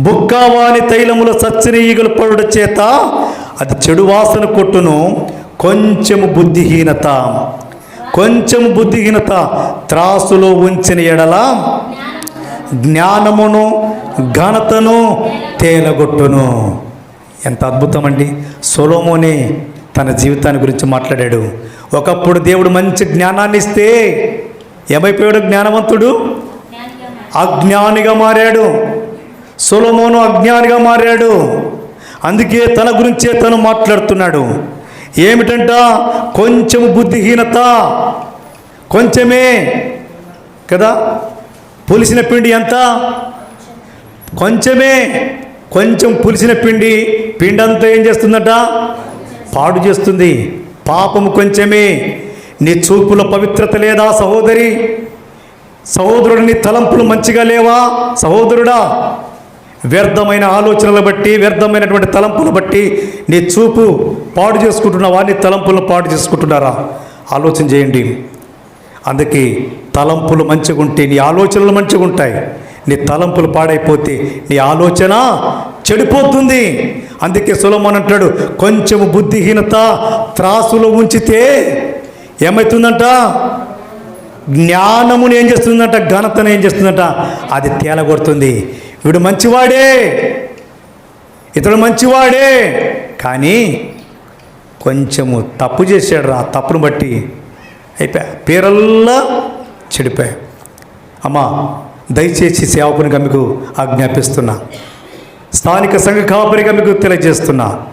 బుక్కావాని తైలముల సచ్చిన ఈగలు పడుట చేత అది చెడు వాసన కొట్టును. కొంచెము బుద్ధిహీనత. కొంచెం బుద్ధిహీనత త్రాసులో ఉంచిన ఎడల జ్ఞానమును ఘనతను తేలగొట్టును. ఎంత అద్భుతం అండి సొలోమోనే తన జీవితాన్ని గురించి మాట్లాడాడు. ఒకప్పుడు దేవుడు మంచి జ్ఞానాన్ని ఇస్తే ఏమైపోయాడు జ్ఞానవంతుడు? అజ్ఞానిగా మారాడు. సొలమోను అజ్ఞానిగా మారాడు. అందుకే తన గురించే తను మాట్లాడుతున్నాడు. ఏమిటంట? కొంచెం బుద్ధిహీనత. కొంచెమే. కదా? పులిసిన పిండి ఎంత? కొంచెమే. కొంచెం పులిసిన పిండి. పిండి అంతా ఏం చేస్తుందట? పాడు చేస్తుంది. పాపము కొంచెమే. నీ చూపుల పవిత్రత లేదా సహోదరి? సహోదరుడు నీ తలంపులు మంచిగా లేవా? సహోదరుడా వ్యర్థమైన ఆలోచనలు బట్టి వ్యర్థమైనటువంటి తలంపులు బట్టి నీ చూపు పాడు చేసుకుంటున్నావా నీ తలంపులను పాడు చేసుకుంటున్నారా? ఆలోచన చేయండి. అందుకే తలంపులు మంచిగా ఉంటే నీ ఆలోచనలు మంచిగా ఉంటాయి. నీ తలంపులు పాడైపోతే నీ ఆలోచన చెడిపోతుంది. అందుకే సులమన్ అంటాడు కొంచెము బుద్ధిహీనత త్రాసులో ఉంచితే ఏమవుతుందంట జ్ఞానమును ఏం చేస్తుందంట? ఘనతను ఏం చేస్తుందంట? అది తేలగొడుతుంది. వీడు మంచివాడే. ఇతడు మంచివాడే. కానీ కొంచెము తప్పు చేశాడు రా తప్పును బట్టి అయిపోయా. పేరల్లా చెడిపోయా. అమ్మా దయచేసి సేవకునిగా మీకు ఆజ్ఞాపిస్తున్నా. స్థానిక సంఘ కాపరిగా మీకు తెలియజేస్తున్నా.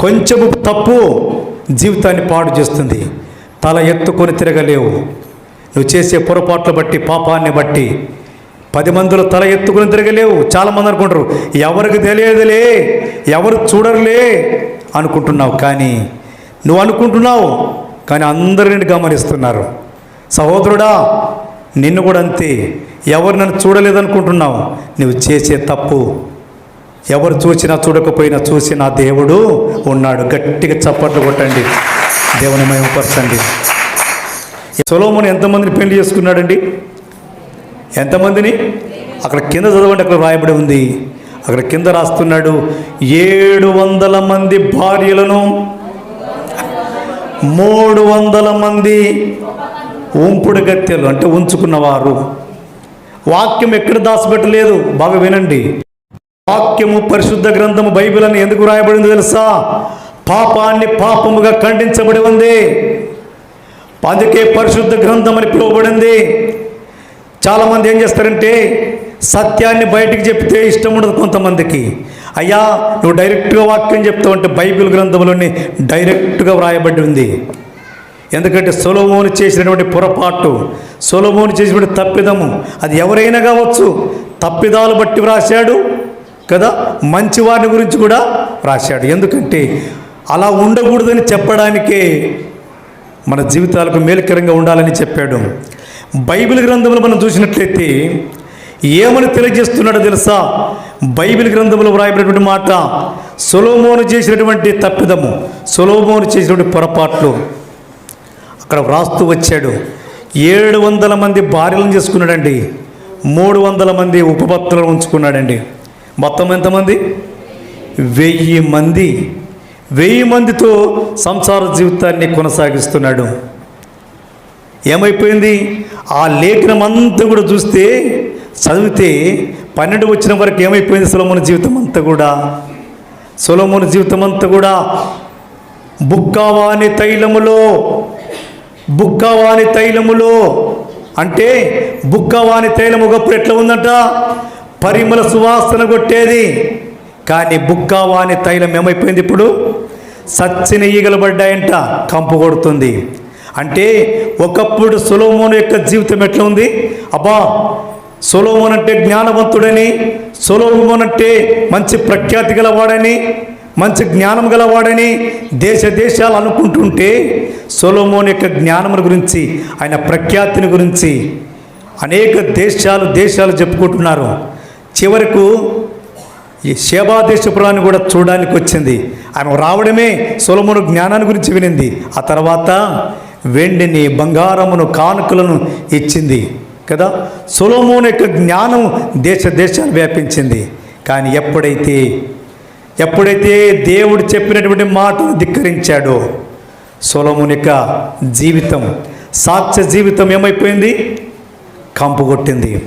కొంచెము తప్పు జీవితాన్ని పాడు చేస్తుంది. తల ఎత్తుకొని తిరగలేవు. నువ్వు చేసే పొరపాట్లు బట్టి పాపాన్ని బట్టి పది మందిలో తల ఎత్తుకుని తిరగలేవు. చాలామంది అనుకుంటారు ఎవరికి తెలియదులే ఎవరు చూడరులే అనుకుంటున్నావు. కానీ నువ్వు అనుకుంటున్నావు కానీ అందరిని గమనిస్తున్నారు. సహోదరుడా నిన్ను కూడా అంతే. ఎవరు నన్ను చూడలేదనుకుంటున్నావు నువ్వు చేసే తప్పు. ఎవరు చూసినా చూడకపోయినా చూసి నా దేవుడు ఉన్నాడు. గట్టిగా చప్పట్లు కొట్టండి. దేవుని మహిమపరచండి. సొలోమును ఎంతమందిని పెళ్ళి చేసుకున్నాడండి? ఎంతమందిని? అక్కడ కింద చదవండి అక్కడ రాయబడి ఉంది. అక్కడ కింద రాస్తున్నాడు ఏడు వందల మంది భార్యలను మూడు వందల మంది ఉంపుడు గత్తెలు అంటే ఉంచుకున్నవారు. వాక్యం ఎక్కడ దాచిపెట్టలేదు? బాగా వినండి. వాక్యము పరిశుద్ధ గ్రంథము బైబిల్ అని ఎందుకు రాయబడింది తెలుసా? పాపాన్ని పాపముగా ఖండించబడి ఉంది. అందుకే పరిశుద్ధ గ్రంథం అని పిలువబడింది. చాలామంది ఏం చేస్తారంటే సత్యాన్ని బయటికి చెప్తే ఇష్టం ఉండదు కొంతమందికి. అయ్యా నువ్వు డైరెక్ట్గా వాక్యం చెప్తావు అంటే బైబిల్ గ్రంథంలోని డైరెక్ట్గా వ్రాయబడి ఉంది. ఎందుకంటే సొలోమోను చేసినటువంటి పొరపాటు సొలోమోను చేసినటువంటి తప్పిదము అది ఎవరైనా కావచ్చు తప్పిదాలు బట్టి వ్రాశాడు కదా మంచి వారిని గురించి కూడా రాశాడు ఎందుకంటే అలా ఉండకూడదని చెప్పడానికే మన జీవితాలకు మేలుకరంగా ఉండాలని చెప్పాడు. బైబిల్ గ్రంథంలో మనం చూసినట్లయితే ఏమని తెలియజేస్తున్నాడో తెలుసా? బైబిల్ గ్రంథంలో వ్రాయబడినటువంటి మాట సొలోమోను చేసినటువంటి తప్పిదము సొలోమోను చేసినటువంటి పొరపాట్లు. అక్కడ వ్రాస్తూ వచ్చాడు ఏడు వందల మంది భార్యలను చేసుకున్నాడండి మూడు వందల మంది ఉపపత్తులను ఉంచుకున్నాడండి. మొత్తం ఎంతమంది? వెయ్యి మంది. వెయ్యి మందితో సంసార జీవితాన్ని కొనసాగిస్తున్నాడు. ఏమైపోయింది? ఆ లేఖనం అంతా కూడా చూస్తే చదివితే పన్నెండు వచ్చిన వరకు ఏమైపోయింది సులమున జీవితం అంతా కూడా? సులమున జీవితం అంతా కూడా బుక్కావాని తైలములో బుక్కావాని తైలములో. అంటే బుక్కవాని తైలం ఒకప్పుడు ఎట్లా ఉందంట? పరిమళ సువాసన కొట్టేది. కానీ బుక్కవాని తైలం ఏమైపోయింది ఇప్పుడు? సచ్చిన ఈగలు పడ్డాయంట కంపు కొడుతుంది. అంటే ఒకప్పుడు సొలోమోను యొక్క జీవితం ఎట్లా ఉంది? అబ్బా సొలోమోన్ అంటే జ్ఞానవంతుడని సొలోమోన్ అంటే మంచి ప్రఖ్యాతి గలవాడని మంచి జ్ఞానం గలవాడని దేశ దేశాలు అనుకుంటుంటే సొలోమోన్ యొక్క జ్ఞానముల గురించి ఆయన ప్రఖ్యాతిని గురించి అనేక దేశాలు దేశాలు చెప్పుకుంటున్నారు. చివరకు ఈ శేబా దేశపురాన్ని కూడా చూడడానికి వచ్చింది ఆమె రావడమే సొలమును జ్ఞానాన్ని గురించి వినింది. ఆ తర్వాత వెండిని బంగారమును కానుకలను ఇచ్చింది కదా? సొలోమోన్ యొక్క జ్ఞానం దేశ దేశాలు వ్యాపించింది. కానీ ఎప్పుడైతే ఎప్పుడైతే దేవుడు చెప్పినటువంటి మాటను ధిక్కరించాడో సొలముని యొక్క జీవితం సాక్ష్య జీవితం ఏమైపోయింది? కంపు కొట్టింది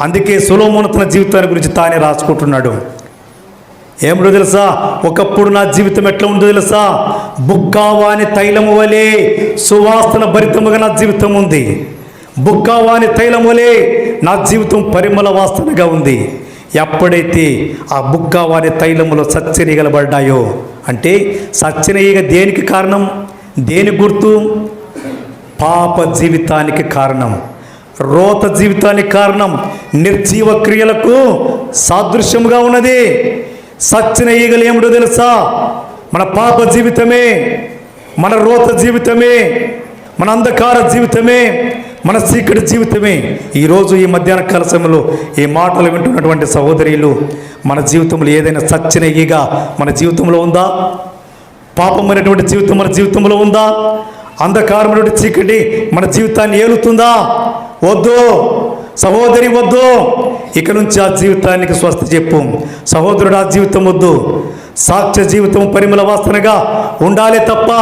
అందుకే సులోమును తన జీవితాన్ని గురించి తానే రాసుకుంటున్నాడు. ఏమిటో తెలుసా? ఒకప్పుడు నా జీవితం ఎట్లా ఉందో తెలుసా? బుక్కావాని తైలము వలె సువాసన భరితముగా నా జీవితం ఉంది. బుక్కావాని తైలము వలె నా జీవితం పరిమళ వాసనగా ఉంది. ఎప్పుడైతే ఆ బుక్కావాని తైలములో సత్యనీగలబడ్డాయో అంటే సత్యనీయగా దేనికి కారణం? దేని గుర్తు? పాప జీవితానికి కారణం. రోత జీవితానికి కారణం. నిర్జీవ క్రియలకు సాదృశ్యముగా ఉన్నది. సచ్చిన ఈగలు ఏమిటో తెలుసా? మన పాప జీవితమే మన రోత జీవితమే మన అంధకార జీవితమే మన చీకటి జీవితమే. ఈరోజు ఈ మధ్యాహ్న కాల సమయంలో ఈ మాటలు వింటున్నటువంటి సహోదరులు మన జీవితంలో ఏదైనా సచ్చిన మన జీవితంలో ఉందా? పాపమైనటువంటి జీవితం మన జీవితంలో ఉందా? అంధకారమైనటువంటి చీకటి మన జీవితాన్ని ఏలుతుందా? వద్దు. సహోదరి వద్దు. ఇక నుంచి ఆ జీవితానికి స్వస్థ చెప్పు. సహోదరుడు ఆ జీవితం వద్దు. సాక్ష్య జీవితం పరిమళ వాసనగా ఉండాలి తప్ప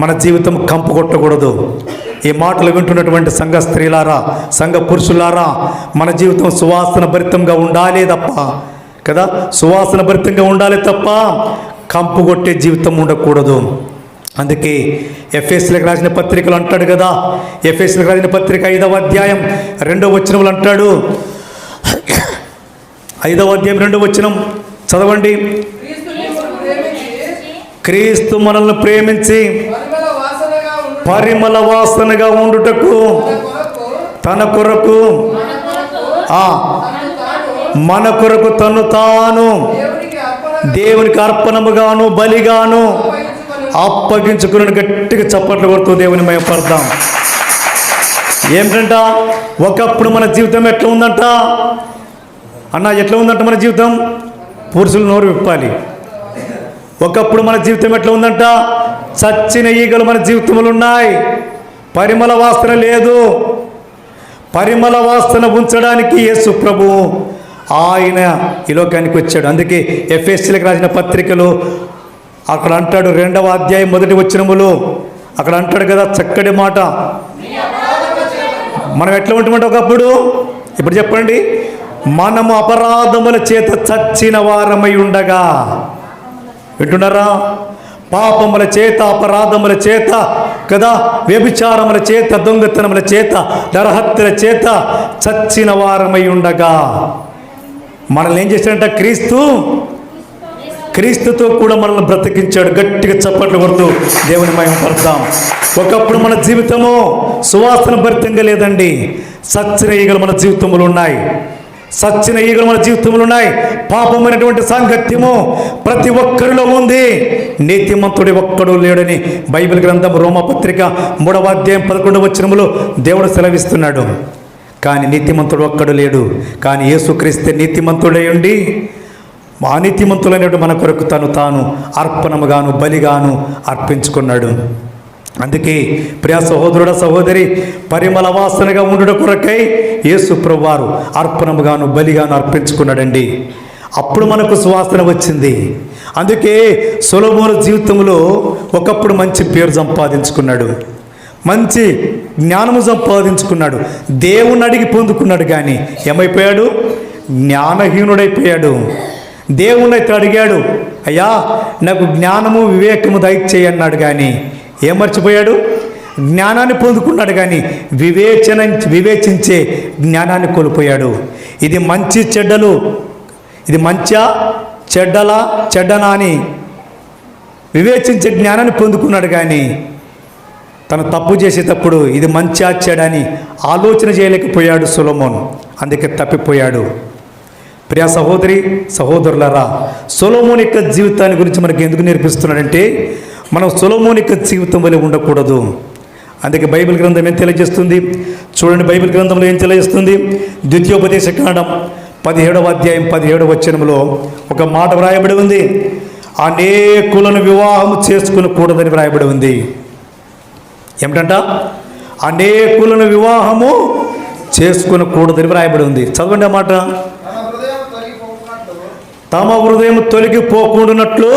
మన జీవితం కంపు కొట్టకూడదు ఈ మాటలు వింటున్నటువంటి సంఘ స్త్రీలారా సంఘ పురుషులారా మన జీవితం సువాసన భరితంగా ఉండాలి తప్ప కదా? సువాసన భరితంగా ఉండాలి తప్ప కంపు కొట్టే జీవితం ఉండకూడదు. అందుకే ఎఫ్ఎస్లకు రాసిన పత్రికలు అంటాడు కదా. ఎఫ్ఎస్లకు రాసిన పత్రిక ఐదవ అధ్యాయం రెండవ వచనములు అంటాడు. ఐదవ అధ్యాయం రెండవ వచనం చదవండి. క్రీస్తు మనల్ని ప్రేమించి పరిమళ వాసనగా ఉండుటకు తన కొరకు మన కొరకు తను తాను దేవునికి అర్పణముగాను బలిగాను అప్పగించుకుని గట్టిగా చప్పట్లు కొడుతూ దేవుని మయపడతాం ఏమిటంట? ఒకప్పుడు మన జీవితం ఎట్లా ఉందంట? అన్న ఎట్లా ఉందంట మన జీవితం? పురుషులు నోరు విప్పాలి. ఒకప్పుడు మన జీవితం ఎట్లా ఉందంట? చచ్చిన ఈగలు మన జీవితంలో ఉన్నాయి. పరిమళ వాసన లేదు. పరిమళ వాసన ఉంచడానికి యేసు ప్రభు ఆయన ఈ లోకానికి వచ్చాడు. అందుకే ఎఫ్ఎస్సీలకు రాసిన పత్రికలు అక్కడ అంటాడు రెండవ అధ్యాయం మొదటి వచ్చినములో అక్కడ అంటాడు కదా చక్కటి మాట. మనం ఎట్లా ఉంటామంటే ఒకప్పుడు? ఇప్పుడు చెప్పండి. మనము అపరాధముల చేత చచ్చిన వారమై ఉండగా. వింటున్నారా? పాపముల చేత అపరాధముల చేత కదా? వ్యభిచారముల చేత దొంగతనముల చేత నరహత్యల చేత చచ్చిన వారమై ఉండగా. మనల్ని ఏం చేశాడంట? క్రీస్తు క్రీస్తుతో కూడా మనల్ని బ్రతికించాడు. గట్టిగా చప్పట్లు కొడుతూ దేవుని మయం పడతాం ఒకప్పుడు మన జీవితము సువాసన భరితంగా లేదండి. సచ్చిన ఈగలు మన జీవితంలో ఉన్నాయి. సచ్చిన ఈగలు మన జీవితంలో ఉన్నాయి. పాపమైనటువంటి సాంగత్యము ప్రతి ఒక్కరిలో ఉంది. నీతిమంతుడి ఒక్కడు లేడని బైబిల్ గ్రంథం రోమపత్రిక మూడవ అధ్యాయం పదకొండవ వచనములో దేవుడు సెలవిస్తున్నాడు. కానీ నీతిమంతుడు ఒక్కడు లేడు. కానీ యేసుక్రీస్తే నీతిమంతుడై ఉండి మా మన కొరకు తను తాను అర్పణముగాను బలిగాను అర్పించుకున్నాడు. అందుకే ప్రియ సహోదరుడ సహోదరి పరిమళ వాసనగా ఉండుట కొరకై యేసు ప్రభువారు అర్పణముగాను బలిగాను అర్పించుకున్నాడండి. అప్పుడు మనకు సువాసన వచ్చింది. అందుకే సులభముల జీవితంలో ఒకప్పుడు మంచి పేరు సంపాదించుకున్నాడు. మంచి జ్ఞానము సంపాదించుకున్నాడు. దేవుణ్ణి అడిగి పొందుకున్నాడు కానీ ఏమైపోయాడు? జ్ఞానహీనుడైపోయాడు. దేవుని అయితే అడిగాడు అయ్యా నాకు జ్ఞానము వివేకము దయచేయి అన్నాడు కానీ ఏం మర్చిపోయాడు? జ్ఞానాన్ని పొందుకున్నాడు కానీ వివేచన వివేచించే జ్ఞానాన్ని కోల్పోయాడు. ఇది మంచి చెడ్డలు ఇది మంచా చెడ్డలా చెడ్డనా అని వివేచించే జ్ఞానాన్ని పొందుకున్నాడు కానీ తను తప్పు చేసేటప్పుడు ఇది మంచి చెడని ఆలోచన చేయలేకపోయాడు సులమోన్. అందుకే తప్పిపోయాడు. ప్రియా సహోదరి సహోదరులారా సొలమోన్ యొక్క జీవితాన్ని గురించి మనకి ఎందుకు నేర్పిస్తున్నాడంటే మనం సొలమోన్ యొక్క జీవితం వలె ఉండకూడదు. అందుకే బైబిల్ గ్రంథం ఏం తెలియజేస్తుంది? చూడండి బైబిల్ గ్రంథంలో ఏం తెలియజేస్తుంది? ద్వితీయోపదేశ కాండం పదిహేడవ అధ్యాయం పదిహేడవ వచనంలో ఒక మాట వ్రాయబడి ఉంది. అనేకులను వివాహం చేసుకునకూడదని వ్రాయబడి ఉంది. ఏమిటంట? అనేకులను వివాహము చేసుకునకూడదని వ్రాయబడి ఉంది. చదవండి ఆ మాట. తమ హృదయం తొలగిపోకుండానట్లు.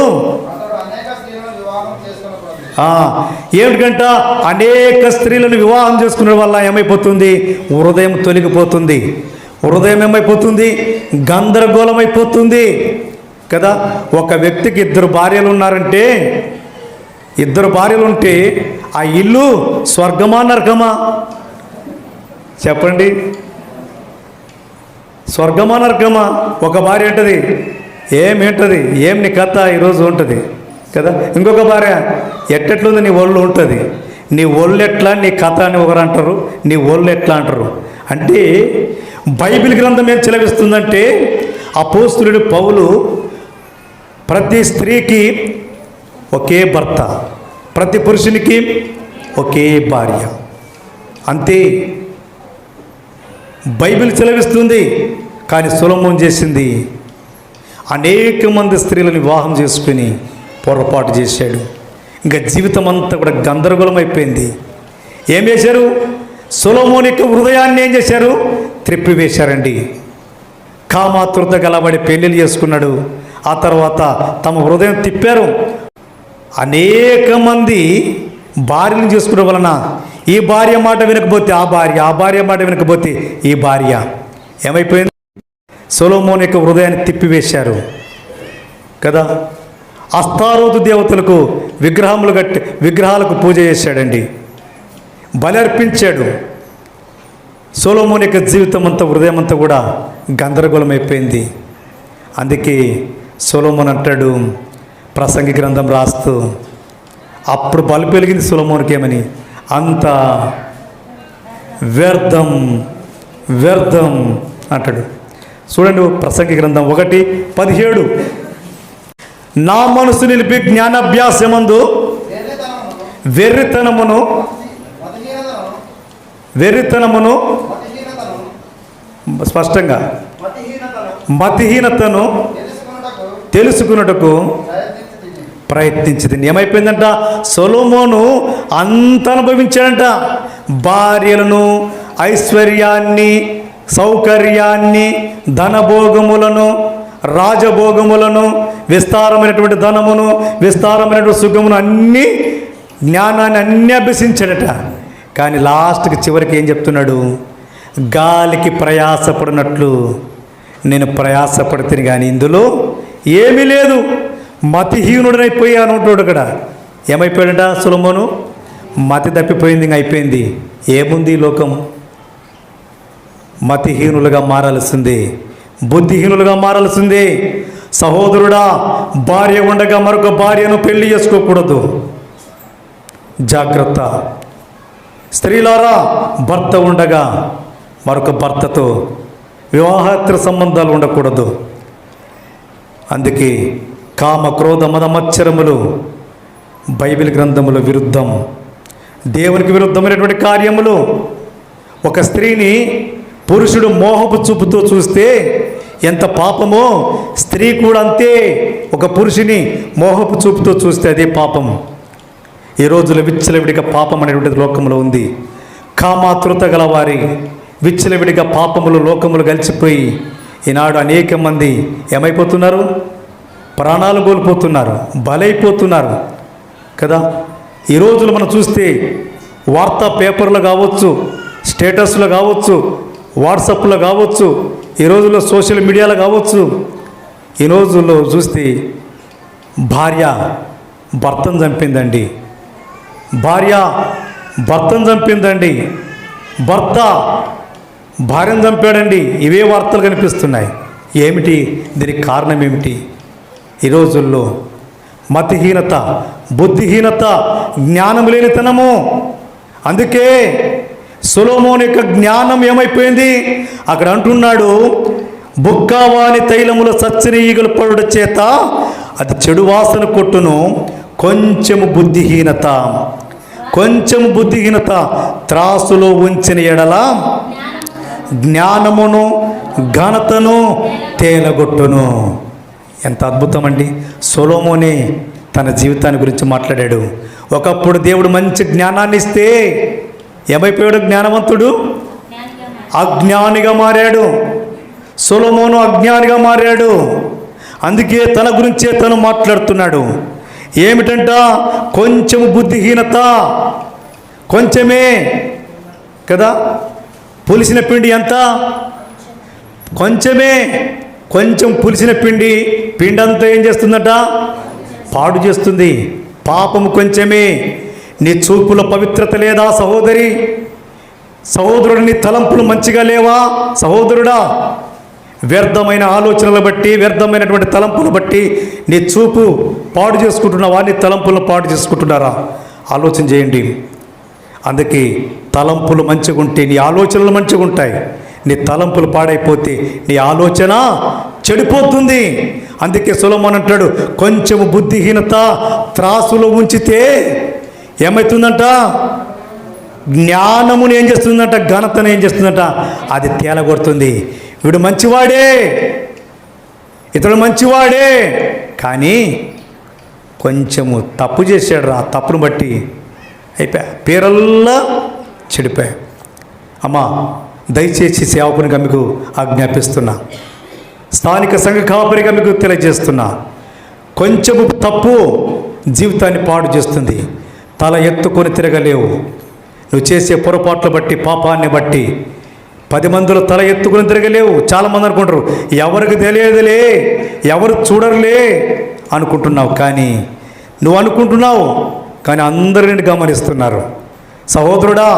ఏమిటంట అనేక స్త్రీలను వివాహం చేసుకునే వల్ల ఏమైపోతుంది? హృదయం తొలగిపోతుంది. హృదయం ఏమైపోతుంది? గందరగోళమైపోతుంది. కదా? ఒక వ్యక్తికి ఇద్దరు భార్యలు ఉన్నారంటే ఇద్దరు భార్యలు ఉంటే ఆ ఇల్లు స్వర్గమా నరకమా? చెప్పండి. స్వర్గమా నరకమా? ఒక భార్య ఉంటుంది. ఏమేంటది ఏం నీ కథ ఈరోజు ఉంటుంది? కదా? ఇంకొక భార్య ఎట్టెట్లుంది నీ ఒళ్ళు ఉంటుంది? నీ ఒళ్ళు ఎట్లా? నీ కథ అని ఒకరు అంటారు. నీ ఒళ్ళు ఎట్లా అంటారు? అంటే బైబిల్ గ్రంథం ఏం చెలవిస్తుందంటే అపోస్తులుడు పౌలు ప్రతి స్త్రీకి ఒకే భర్త ప్రతి పురుషునికి ఒకే భార్య. అంతే. బైబిల్ చెలవిస్తుంది కానీ సులభం చేసింది అనేక మంది స్త్రీలను వివాహం చేసుకుని పొరపాటు చేశాడు. ఇంకా జీవితం అంతా కూడా గందరగోళం అయిపోయింది ఏం చేశారు? సులభం యొక్క హృదయాన్ని ఏం చేశారు? త్రిప్పివేశారండి. కామాతృత గలబడి పెళ్ళిళ్ళు చేసుకున్నాడు. ఆ తర్వాత తమ హృదయం తిప్పారు. అనేక మంది భార్యను చేసుకోవడం వలన ఈ భార్య మాట వినకపోతే ఆ భార్య ఆ భార్య మాట వినకపోతే ఈ భార్య. ఏమైపోయింది? సొలోమోన్ యొక్క హృదయాన్ని తిప్పివేశారు. కదా? అస్తారోతు దేవతలకు విగ్రహములు కట్టి విగ్రహాలకు పూజ చేశాడండి. బలి అర్పించాడు సోలోమోన్ యొక్క జీవితం అంతా హృదయం అంతా కూడా గందరగోళం అయిపోయింది అందుకే సోలోమోన్ అంటాడు ప్రసంగి గ్రంథం రాస్తూ అప్పుడు బలు పెరిగింది సొలమోనికి ఏమని? అంత వ్యర్థం వ్యర్థం అంటాడు. చూడండి ప్రసంగి గ్రంథం ఒకటి పదిహేడు. నా మనసు నిలిపి జ్ఞానాభ్యాసమందు వెర్రితనమును వెర్రితనమును స్పష్టంగా మతిహీనతను తెలుసుకున్నటకు ప్రయత్నించింది ఏమైపోయిందంట? సొలోమోను అంత అనుభవించాడంట భార్యలను ఐశ్వర్యాన్ని సౌకర్యాన్ని ధనభోగములను రాజభోగములను విస్తారమైనటువంటి ధనమును విస్తారమైనటువంటి సుఖమును అన్నీ జ్ఞానాన్ని అన్నీ అభ్యసించాడట. కానీ లాస్ట్కి చివరికి ఏం చెప్తున్నాడు? గాలికి ప్రయాసపడినట్లు నేను ప్రయాసపడితేను కానీ ఇందులో ఏమీ లేదు. మతిహీనుడనైపోయాను అంటున్నాడు ఇక్కడ ఏమైపోయాడట సులభను మతి తప్పిపోయింది అయిపోయింది. ఏముంది ఈ లోకం? మతిహీనులుగా మారాల్సిందే బుద్ధిహీనులుగా మారాల్సిందే. సహోదరుడా భార్య ఉండగా మరొక భార్యను పెళ్ళి చేసుకోకూడదు. జాగ్రత్త. స్త్రీలారా భర్త ఉండగా మరొక భర్తతో వివాహేతర సంబంధాలు ఉండకూడదు. అందుకే కామ క్రోధ మద మత్సరములు బైబిల్ గ్రంథముల విరుద్ధం. దేవునికి విరుద్ధమైనటువంటి కార్యములు. ఒక స్త్రీని పురుషుడు మోహపు చూపుతో చూస్తే ఎంత పాపమో స్త్రీ కూడా అంతే. ఒక పురుషుని మోహపు చూపుతో చూస్తే అదే పాపం ఈ రోజుల విచ్చలవిడిగా పాపం అనేటువంటిది లోకంలో ఉంది. కామాతృత గలవారి విచ్చలవిడిగా పాపములు లోకములు కలిసిపోయి ఈనాడు అనేక మంది ఏమైపోతున్నారు? ప్రాణాలు కోల్పోతున్నారు బలైపోతున్నారు కదా? ఈ రోజులు మనం చూస్తే వార్తా పేపర్లు కావచ్చు స్టేటస్లు కావచ్చు వాట్సాప్లో కావచ్చు ఈ రోజుల్లో సోషల్ మీడియాలో కావచ్చు. ఈ రోజుల్లో చూస్తే భార్య భర్తను చంపిందండి. భార్య భర్తను చంపిందండి. భర్త భార్యను చంపాడండి. ఇవే వార్తలు కనిపిస్తున్నాయి. ఏమిటి? దీనికి కారణం ఏమిటి? ఈ రోజుల్లో మతిహీనత బుద్ధిహీనత జ్ఞానం లేనితనము. అందుకే సులోమోని యొక్క జ్ఞానం ఏమైపోయింది? అక్కడ అంటున్నాడు బుక్కావాని తైలముల సచ్చిన ఈగలు పడుట చేత అది చెడు వాసన కొట్టును. కొంచెము బుద్ధిహీనత కొంచెం బుద్ధిహీనత త్రాసులో ఉంచిన ఎడల జ్ఞానమును ఘనతను తేలగొట్టును. ఎంత అద్భుతం అండి సొలోమోనే తన జీవితాన్ని గురించి మాట్లాడాడు. ఒకప్పుడు దేవుడు మంచి జ్ఞానాన్ని ఇస్తే ఏమైపోయాడు జ్ఞానవంతుడు. అజ్ఞానిగా మారాడు. సులమోను అజ్ఞానిగా మారాడు. అందుకే తన గురించే తను మాట్లాడుతున్నాడు. ఏమిటంట? కొంచెం బుద్ధిహీనత. కొంచెమే. కదా? పులిసిన పిండి ఎంత? కొంచెమే. కొంచెం పులిసిన పిండి. పిండి అంతా ఏం చేస్తుందట? పాడు చేస్తుంది. పాపము కొంచెమే. నీ చూపుల పవిత్రత లేదా సహోదరి? సహోదరుడు నీ తలంపులు మంచిగా లేవా? సహోదరుడా వ్యర్థమైన ఆలోచనలు బట్టి వ్యర్థమైనటువంటి తలంపులు బట్టి నీ చూపు పాడు చేసుకుంటున్నావా? నీ తలంపులను పాడు చేసుకుంటున్నారా? ఆలోచన చేయండి. అందుకే తలంపులు మంచిగా ఉంటే నీ ఆలోచనలు మంచిగా ఉంటాయి. నీ తలంపులు పాడైపోతే నీ ఆలోచన చెడిపోతుంది. అందుకే సులమన్ అంటాడు కొంచెం బుద్ధిహీనత త్రాసులో ఉంచితే ఏమవుతుందంట జ్ఞానమును ఏం చేస్తుందంట? ఘనతను ఏం చేస్తుందంట? అది తేలగొడుతుంది. వీడు మంచివాడే. ఇతడు మంచివాడే. కానీ కొంచెము తప్పు చేశాడు ఆ తప్పును బట్టి అయిపోయా పేరల్లా చెడిపోయా. అమ్మా దయచేసి సేవకునిగా మీకు ఆజ్ఞాపిస్తున్నా. స్థానిక సంఘ కాపరిగా మీకు తెలియజేస్తున్నా. కొంచెము తప్పు జీవితాన్ని పాడు చేస్తుంది. తల ఎత్తుకొని తిరగలేవు. నువ్వు చేసే పొరపాట్లు బట్టి పాపాన్ని బట్టి పది మందిలో తల ఎత్తుకుని తిరగలేవు. చాలామంది అనుకుంటారు ఎవరికి తెలియదులే ఎవరు చూడరులే అనుకుంటున్నావు. కానీ నువ్వు అనుకుంటున్నావు కానీ అందరూ నిన్ను గమనిస్తున్నారు. సహోదరుడా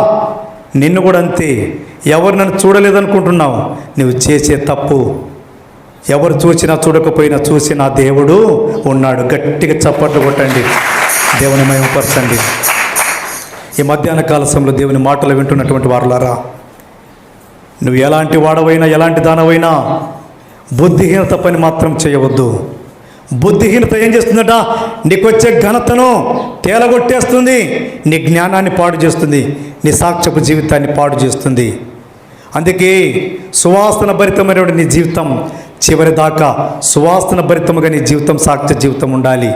నిన్ను కూడా అంతే. ఎవరు నన్ను చూడలేదనుకుంటున్నావు. నువ్వు చేసే తప్పు ఎవరు చూసినా చూడకపోయినా చూసిన దేవుడు ఉన్నాడు. గట్టిగా చప్పట్లు కొట్టండి. దేవుని మహిమపరచండి ఈ మధ్యాహ్న కాల సమయంలో దేవుని మాటలు వింటున్నటువంటి వారులారా నువ్వు ఎలాంటి వాడవైనా ఎలాంటి దానవైనా బుద్ధిహీనత పని మాత్రం చేయవద్దు. బుద్ధిహీనత ఏం చేస్తుందట? నీకు వచ్చే ఘనతను తేలగొట్టేస్తుంది నీ జ్ఞానాన్ని పాడు చేస్తుంది నీ సాక్ష్యపు జీవితాన్ని పాడు చేస్తుంది. అందుకే సువాసన భరితమైనటువంటి నీ జీవితం చివరి దాకా సువాసన భరితముగా నీ జీవితం సాక్ష్య జీవితం ఉండాలి.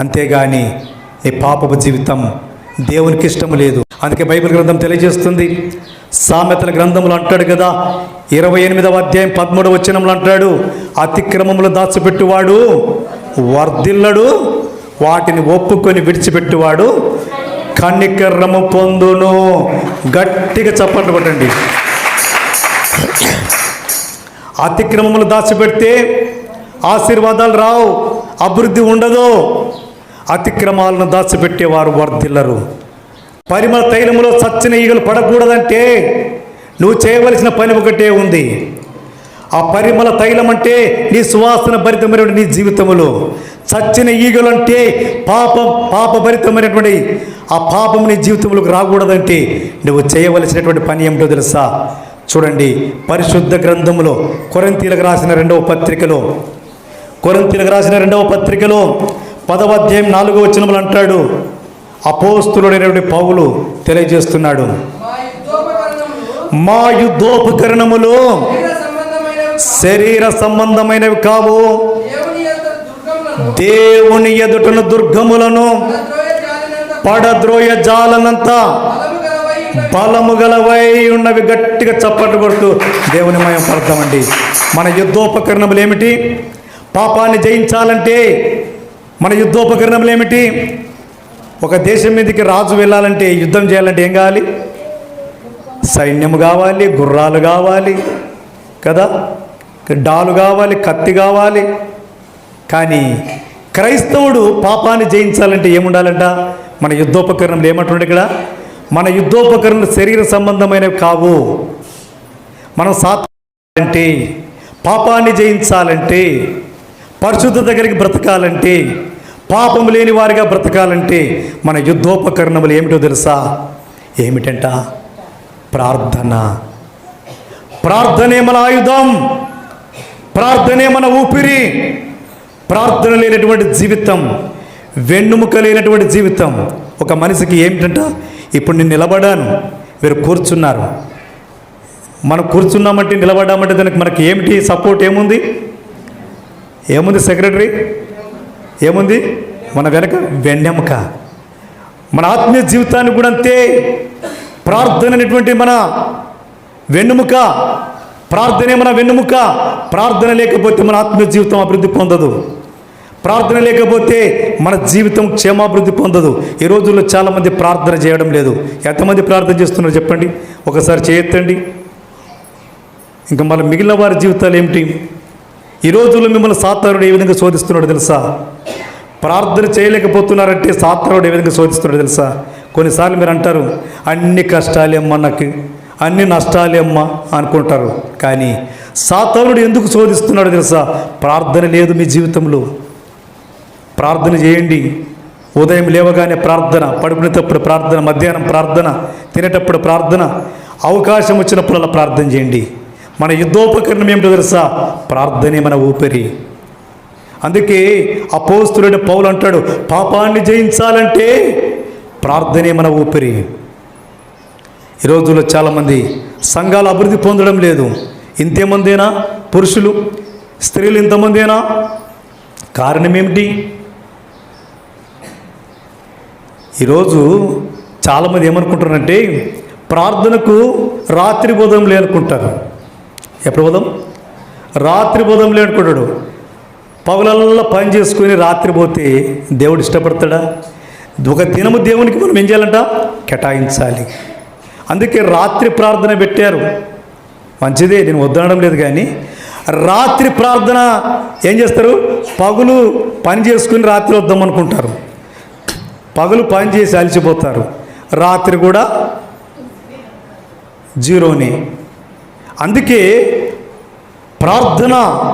అంతేగాని ఈ పాపపు జీవితం దేవునికి ఇష్టం లేదు. అందుకే బైబిల్ గ్రంథం తెలియజేస్తుంది. సామెతల గ్రంథములు అంటాడు కదా ఇరవై ఎనిమిదవ అధ్యాయం పదమూడవ వచనములు అంటాడు అతిక్రమములు దాచిపెట్టువాడు వర్ధిల్లడు వాటిని ఒప్పుకొని విడిచిపెట్టువాడు కన్నికర్రము పొందును. గట్టిగా చప్పట్లు కొట్టండి. అతిక్రమములు దాచిపెడితే ఆశీర్వాదాలు రావు అభివృద్ధి ఉండదు. అతిక్రమాలను దాచిపెట్టేవారు వర్ధిల్లరు. పరిమళ తైలములో సచ్చిన ఈగలు పడకూడదంటే నువ్వు చేయవలసిన పని ఒకటే ఉంది. ఆ పరిమళ తైలం అంటే నీ సువాసన భరితమైనటువంటి నీ జీవితములో. చచ్చిన ఈగలు అంటే పాపం పాపభరితమైనటువంటి ఆ పాపం నీ జీవితంలోకి రాకూడదంటే నువ్వు చేయవలసినటువంటి పని ఏమిటో తెలుసా? చూడండి పరిశుద్ధ గ్రంథములో కొరంతీలకు రాసిన రెండవ పత్రికలో కొరంతీలకు రాసిన రెండవ పత్రికలో పదవ అధ్యాయం నాలుగో వచనములు అంటాడు. అపోస్తులుడైనటువంటి పౌలు తెలియజేస్తున్నాడు. మా యుద్ధోపకరణములు మా యుద్ధోపకరణములు శరీర సంబంధమైనవి కావు. దేవుని ఎదుటను దుర్గములను పడద్రోయ జాలనంత బలము బలము గలవై ఉన్నవి గట్టిగా చప్పట్లు కొడుతూ దేవుని మయం పడతామండి మన యుద్ధోపకరణములు ఏమిటి? పాపాన్ని జయించాలంటే మన యుద్ధోపకరణములు ఏమిటి? ఒక దేశం మీదకి రాజు వెళ్ళాలంటే యుద్ధం చేయాలంటే ఏం కావాలి? సైన్యం కావాలి గుర్రాలు కావాలి కదా? డాలు కావాలి కత్తి కావాలి. కానీ క్రైస్తవుడు పాపాన్ని జయించాలంటే ఏముండాలంట? మన యుద్ధోపకరణలు ఏమంటుండే ఇక్కడ? మన యుద్ధోపకరణలు శరీర సంబంధమైనవి కావు. మనం సాత్వించాలంటే పాపాన్ని జయించాలంటే పరిశుద్ధ దగ్గరికి బ్రతకాలంటే పాపం లేని వారిగా బ్రతకాలంటే మన యుద్ధోపకరణములు ఏమిటో తెలుసా? ఏమిటంట? ప్రార్థన. ప్రార్థనే మన ఆయుధం. ప్రార్థనే మన ఊపిరి. ప్రార్థన లేనటువంటి జీవితం వెన్నుముక లేనటువంటి జీవితం. ఒక మనిషికి ఏమిటంట? ఇప్పుడు నేను నిలబడాను. మీరు కూర్చున్నారు. మనం కూర్చున్నామంటే నిలబడ్డామంటే దానికి మనకి ఏమిటి? సపోర్ట్ ఏముంది? ఏముంది సెక్రటరీ? ఏముంది? మన వెనక వెన్నెముక. మన ఆత్మీయ జీవితాన్ని కూడా అంతే ప్రార్థన అనేటువంటి మన వెన్నుముక. ప్రార్థనే మన వెన్నుముక. ప్రార్థన లేకపోతే మన ఆత్మీయ జీవితం అభివృద్ధి పొందదు. ప్రార్థన లేకపోతే మన జీవితం క్షేమాభివృద్ధి పొందదు. ఈ రోజుల్లో చాలామంది ప్రార్థన చేయడం లేదు. ఎంతమంది ప్రార్థన చేస్తున్నారు చెప్పండి? ఒకసారి చేయొత్తండి ఇంకా మళ్ళీ మిగిలిన వారి జీవితాలు ఏమిటి? ఈ రోజుల్లో మిమ్మల్ని సాతారుడు ఏ విధంగా శోధిస్తున్నాడు తెలుసా? ప్రార్థన చేయలేకపోతున్నారంటే సాతారుడు ఏ విధంగా శోధిస్తున్నాడు తెలుసా? కొన్నిసార్లు మీరు అంటారు అన్ని కష్టాలేమ్మా నాకు అన్ని నష్టాలేమ్మా అనుకుంటారు. కానీ సాతానుడు ఎందుకు శోధిస్తున్నాడు తెలుసా? ప్రార్థన లేదు మీ జీవితంలో. ప్రార్థన చేయండి. ఉదయం లేవగానే ప్రార్థన పడుకునేటప్పుడు ప్రార్థన మధ్యాహ్నం ప్రార్థన తినేటప్పుడు ప్రార్థన అవకాశం వచ్చినప్పుడల్లా ప్రార్థన చేయండి. మన యుద్ధోపకరణం ఏమిటో తెలుసా? ప్రార్థనే మన ఊపిరి. అందుకే అపోస్తులుడు పౌలు అంటాడు పాపాన్ని జయించాలంటే ప్రార్థనే మన ఊపిరి. ఈ రోజుల్లో చాలామంది సంఘాలు అభివృద్ధి పొందడం లేదు. ఇంతేమందేనా? పురుషులు స్త్రీలు ఇంతమందేనా? కారణం ఏమిటి? ఈరోజు చాలామంది ఏమనుకుంటారంటే ప్రార్థనకు రాత్రి బోధం లేనుకుంటారు ఎప్పుడు బోధం? రాత్రి బోధం లేనుకుంటాడు పగులల్లో పని చేసుకుని రాత్రి పోతే దేవుడు ఇష్టపడతాడా? ఒక దినము దేవునికి మనం ఏం చేయాలంట? కేటాయించాలి. అందుకే రాత్రి ప్రార్థన పెట్టారు. మంచిదే నేను వద్దనడం లేదు కానీ. రాత్రి ప్రార్థన ఏం చేస్తారు? పగులు పని చేసుకుని రాత్రి వద్దాం అనుకుంటారు. పగులు పని చేసి అలసిపోతారు. రాత్రి కూడా జీరోని. అందుకే ప్రార్థన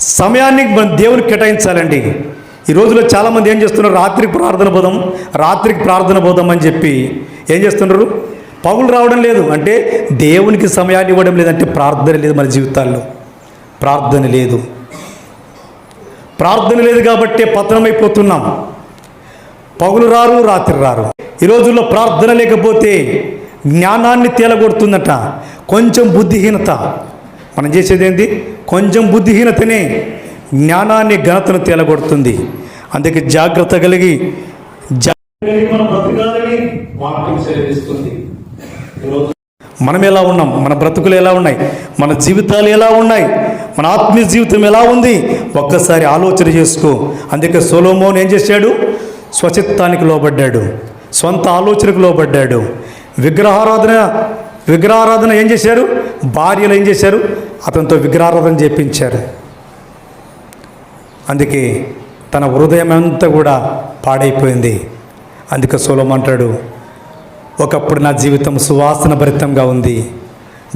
సమయాన్ని మన దేవునికి కేటాయించాలండి. ఈ రోజులో చాలామంది ఏం చేస్తున్నారు? రాత్రికి ప్రార్థన పోదాం రాత్రికి ప్రార్థన పోదాం అని చెప్పి ఏం చేస్తున్నారు? పగులు రావడం లేదు. అంటే దేవునికి సమయాన్ని ఇవ్వడం లేదంటే ప్రార్థన లేదు మన జీవితాల్లో. ప్రార్థన లేదు. ప్రార్థన లేదు కాబట్టే పతనమైపోతున్నాం. పగులు రారు రాత్రి రారు. ఈ రోజుల్లో ప్రార్థన లేకపోతే జ్ఞానాన్ని తేలగొడుతుందట. కొంచెం బుద్ధిహీనత. మనం చేసేది ఏంటి కొంచెం బుద్ధిహీనతనే జ్ఞానాన్ని ఘనతను తేలగొడుతుంది. అందుకే జాగ్రత్త కలిగి మనం మనం ఎలా ఉన్నాం? మన బ్రతుకులు ఎలా ఉన్నాయి? మన జీవితాలు ఎలా ఉన్నాయి? మన ఆత్మీయ జీవితం ఎలా ఉంది? ఒక్కసారి ఆలోచన చేసుకో. అందుకే సొలోమోన్ ఏం చేశాడు? స్వచిత్తానికి లోబడ్డాడు. సొంత ఆలోచనకు లోబడ్డాడు. విగ్రహారాధన విగ్రహారాధన ఏం చేశారు? భార్యలు ఏం చేశారు? అతనితో విగ్రహారాధన చేపించారు. అందుకే తన హృదయం అంతా కూడా పాడైపోయింది. అందుకే సోలమంటాడు ఒకప్పుడు నా జీవితం సువాసన భరితంగా ఉంది.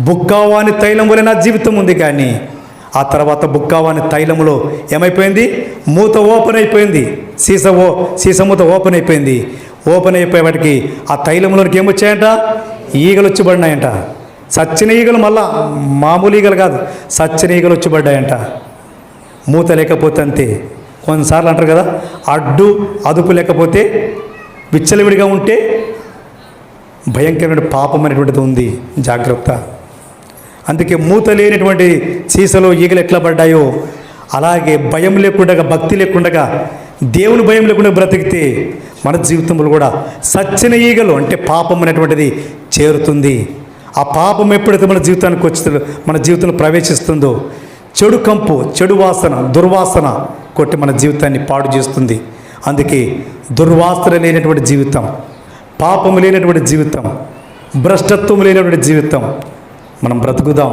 బుక్కావాని తైలం వలె నా జీవితం ఉంది కానీ ఆ తర్వాత బుక్కావాని తైలంలో ఏమైపోయింది? మూత ఓపెన్ అయిపోయింది. సీస ఓ సీస మూత ఓపెన్ అయిపోయింది. ఓపెన్ అయిపోయేవాటికి ఆ తైలంలోనికి ఏమొచ్చాయంట? ఈగలు వచ్చి పడినాయంట సచ్చిన ఈగలు మళ్ళా మామూలు ఈగలు కాదు సచ్చిన ఈగలు వచ్చి పడ్డాయంట మూత లేకపోతే అంతే. కొన్నిసార్లు అంటారు కదా అడ్డు అదుపు లేకపోతే విచ్చలవిడిగా ఉంటే భయంకరమైన పాపం అనేటువంటిది ఉంది. జాగ్రత్త. అందుకే మూత లేనటువంటి సీసలో ఈగలు ఎట్లా పడ్డాయో అలాగే భయం లేకుండా భక్తి లేకుండా దేవుని భయం లేకుండా బ్రతికితే మన జీవితంలో కూడా సచ్చిన ఈగలు అంటే పాపం అనేటువంటిది చేరుతుంది. ఆ పాపం ఎప్పుడైతే మన జీవితానికి వచ్చి మన జీవితంలో ప్రవేశిస్తుందో చెడు కంపు చెడు వాసన దుర్వాసన కొట్టి మన జీవితాన్ని పాడు చేస్తుంది. అందుకే దుర్వాసన లేనటువంటి జీవితం పాపం లేనటువంటి జీవితం భ్రష్టత్వం లేనటువంటి జీవితం మనం బ్రతుకుదాం.